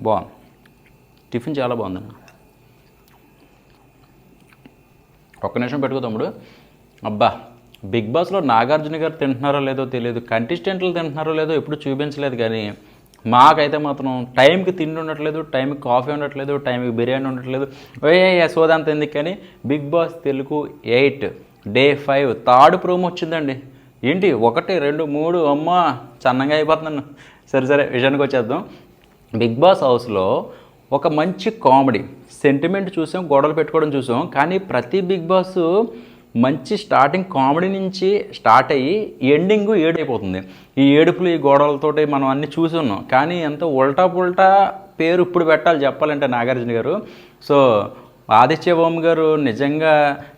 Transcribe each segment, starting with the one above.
బాగుంది. టిఫిన్ చాలా బాగుందన్న ఒక్క నిమిషం పెట్టుకో తమ్ముడు. అబ్బా బిగ్ బాస్లో నాగార్జున గారు తింటున్నారో లేదో తెలియదు. కంటెస్టెంట్లు తింటున్నారో లేదో ఎప్పుడు చూపించలేదు కానీ మాకైతే మాత్రం టైంకి తిండి ఉండట్లేదు టైంకి కాఫీ ఉండట్లేదు టైంకి బిర్యానీ ఉండట్లేదు. ఏ సోదంత ఎందుకు కానీ Bigg Boss Telugu eight day five third promo వచ్చిందండి. ఏంటి ఒకటి రెండు మూడు అమ్మ సన్నగా అయిపోతున్నాను. సరే సరే విషయానికి వచ్చేద్దాం. బిగ్ బాస్ హౌస్లో ఒక మంచి కామెడీ సెంటిమెంట్ చూసాం గొడవలు పెట్టుకోవడం చూసాం కానీ ప్రతి బిగ్ బాస్ మంచి స్టార్టింగ్ కామెడీ నుంచి స్టార్ట్ అయ్యి ఎండింగ్ ఏడైపోతుంది ఈ ఏడుపులు ఈ గొడవలతోటి మనం అన్ని చూసి ఉన్నాం కానీ ఎంత ఉల్టా పుల్టా పేరు ఇప్పుడు పెట్టాలి చెప్పాలంటే నాగార్జున గారు. సో ఆదిత్య ఓం గారు నిజంగా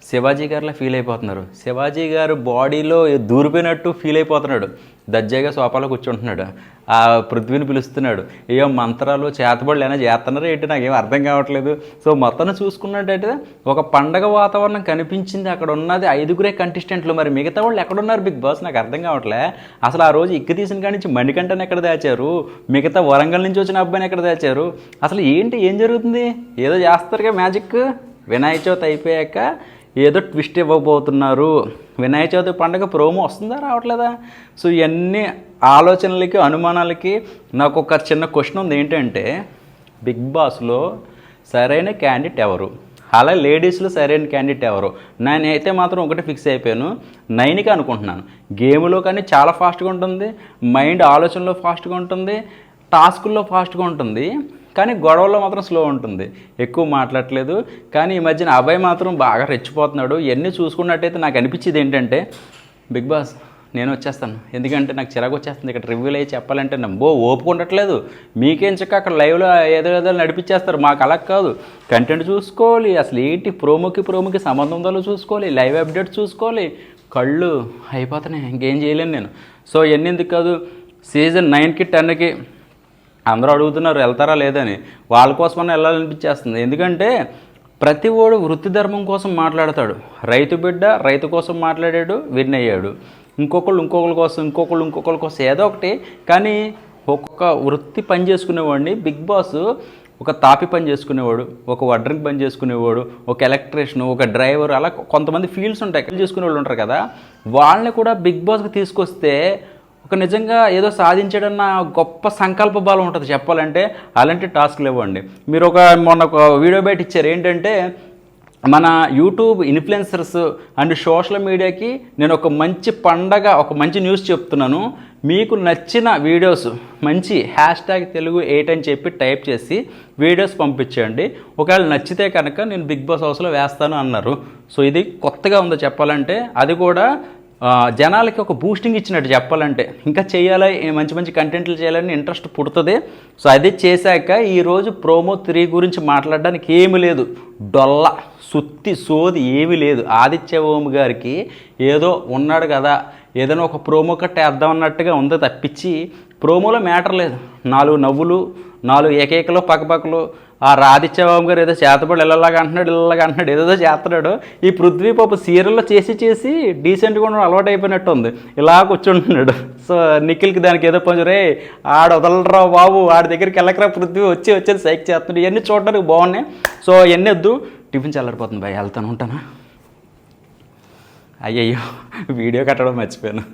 శివాజీ గారిలా ఫీల్ అయిపోతున్నారు. శివాజీ గారు బాడీలో దూరిపోయినట్టు ఫీల్ అయిపోతున్నాడు. దర్జాగా సోఫాలో కూర్చుంటున్నాడు. ఆ పృథ్వీని పిలుస్తున్నాడు. ఏం మంత్రాలు చేతబడులు ఏమైనా చేస్తున్నారో ఏంటి? నాకేం అర్థం కావట్లేదు. సో మొత్తం చూసుకున్నట్టయితే ఒక పండగ వాతావరణం కనిపించింది. అక్కడ ఉన్నది ఐదుగురే కంటెస్టెంట్లు మరి మిగతా వాళ్ళు ఎక్కడున్నారు? Bigg Boss? నాకు అర్థం కావట్లే. అసలు ఆ రోజు ఇక్కి తీసిన కాడి నుంచి మణికంఠని ఎక్కడ దాచారు? మిగతా వరంగల్ నుంచి వచ్చిన అబ్బాయిని ఎక్కడ దాచారు? అసలు ఏంటి? ఏం జరుగుతుంది? ఏదో చేస్తారుగా మ్యాజిక్? వినాయక చవితి అయిపోయాక ఏదో ట్విస్ట్ ఇవ్వబోతున్నారు. వినాయక చవితి పండుగ ప్రోమో వస్తుందా రావట్లేదా? సో ఇవన్నీ ఆలోచనలకి అనుమానాలకి నాకు ఒక చిన్న క్వశ్చన్ ఉంది. ఏంటంటే బిగ్ బాస్లో సరైన క్యాండిడేట్ ఎవరు? అలా లేడీస్లో సరైన క్యాండిడేట్ ఎవరు? నేనైతే మాత్రం ఒకటి ఫిక్స్ అయిపోయాను. నైన్కి అనుకుంటున్నాను. గేమ్లో కానీ చాలా ఫాస్ట్గా ఉంటుంది. మైండ్ ఆలోచనలో ఫాస్ట్గా ఉంటుంది. టాస్కుల్లో ఫాస్ట్గా ఉంటుంది. కానీ గొడవల్లో మాత్రం స్లో ఉంటుంది. ఎక్కువ మాట్లాడట్లేదు. కానీ ఈ మధ్యన అబ్బాయి మాత్రం బాగా రెచ్చిపోతున్నాడు. ఇవన్నీ చూసుకున్నట్టయితే నాకు అనిపించేది ఏంటంటే బిగ్ బాస్ నేను వచ్చేస్తాను. ఎందుకంటే నాకు చిరాకు వచ్చేస్తుంది. ఇక్కడ రివ్యూలు అయ్యి చెప్పాలంటే నమ్మో బో ఉండట్లేదు. మీకేం చక్క అక్కడ లైవ్లో ఏదో ఏదో నడిపించేస్తారు మాకు అలా కాదు. కంటెంట్ చూసుకోవాలి. అసలు ఏంటి ప్రోమోకి ప్రోమోకి సంబంధం ఉందో చూసుకోవాలి. లైవ్ అప్డేట్ చూసుకోవాలి. కళ్ళు అయిపోతున్నాయి. ఇంకేం చేయలేను నేను. సో ఎన్ని ఎందుకు కాదు? సీజన్ నైన్కి టెన్కి అందరూ అడుగుతున్నారు వెళ్తారా లేదని. వాళ్ళ కోసమన్నా వెళ్ళాలనిపించేస్తుంది. ఎందుకంటే ప్రతి ఓడు వృత్తి ధర్మం కోసం మాట్లాడతాడు. రైతు బిడ్డ రైతు కోసం మాట్లాడాడు విన్ అయ్యాడు ఇంకొకళ్ళు ఇంకొకరి కోసం ఇంకొకళ్ళు ఇంకొకరి కోసం ఏదో ఒకటి. కానీ ఒక్కొక్క వృత్తి పని చేసుకునేవాడిని. బిగ్ బాస్ ఒక తాపి పని చేసుకునేవాడు ఒక వడ్రింగ్ పని చేసుకునేవాడు ఒక ఎలక్ట్రీషియన్ ఒక డ్రైవర్ అలా కొంతమంది ఫీల్డ్స్ ఉంటాయి. పని చేసుకునే వాళ్ళు ఉంటారు కదా. వాళ్ళని కూడా బిగ్ బాస్కి తీసుకొస్తే ఒక నిజంగా ఏదో సాధించడన్న గొప్ప సంకల్ప బలం ఉంటుంది చెప్పాలంటే అలాంటి టాస్క్లు ఇవ్వండి మీరు ఒక మొన్న ఒక వీడియో బయట ఇచ్చారు ఏంటంటే మన యూట్యూబ్ ఇన్ఫ్లుయెన్సర్స్ అండ్ సోషల్ మీడియాకి నేను ఒక మంచి పండగ ఒక మంచి న్యూస్ చెప్తున్నాను. మీకు నచ్చిన వీడియోస్ మంచి హ్యాష్ ట్యాగ్ తెలుగు ఎయిట్ అని చెప్పి టైప్ చేసి వీడియోస్ పంపించండి. ఒకవేళ నచ్చితే కనుక నేను బిగ్ బాస్ హౌస్లో వేస్తాను అన్నారు. సో ఇది కొత్తగా ఉందో చెప్పాలంటే అది కూడా జనాలకి ఒక బూస్టింగ్ ఇచ్చినట్టు చెప్పాలంటే. ఇంకా చేయాలి? మంచి మంచి కంటెంట్లు చేయాలని ఇంట్రెస్ట్ పుడుతుంది. సో అది చేశాక ఈరోజు ప్రోమో త్రీ గురించి మాట్లాడడానికి ఏమీ లేదు. డొల్ల సుత్తి సోది ఏమీ లేదు. ఆదిత్య ఓం గారికి ఏదో ఉన్నాడు కదా ఏదైనా ఒక ప్రోమో కట్ట వేద్దాం అన్నట్టుగా ఉంది తప్పించి ప్రోమోలో మ్యాటర్ లేదు. నాలుగు నవ్వులు నాలుగు ఏకైకలు పక్కపక్కలు ఆ రాధిత్యబాబు గారు ఏదో చేతబడి ఇళ్ళలాగా అంటున్నాడు ఇళ్ళలాగా అంటున్నాడు ఏదో చేస్తున్నాడు. ఈ పృథ్వీ పాప సీరియల్లో చేసి చేసి డీసెంట్గా ఉండడం అలవాటు అయిపోయినట్టు ఉంది ఇలా కూర్చుంటున్నాడు. సో నిఖిల్కి దానికి ఏదో కొంచెం రే ఆడ వదలరా బాబు ఆడి దగ్గరికి వెళ్ళకరా పృథ్వీ వచ్చి వచ్చేది సైక్ చేస్తున్నాడు. ఇవన్నీ చూడడానికి బాగున్నాయి. సో ఇవన్నీ వద్దు. టిఫిన్ చల్లారిపోతుంది. భయ వెళ్తాను ఉంటానా? అయ్యయ్యో వీడియో కట్టడం మర్చిపోయాను.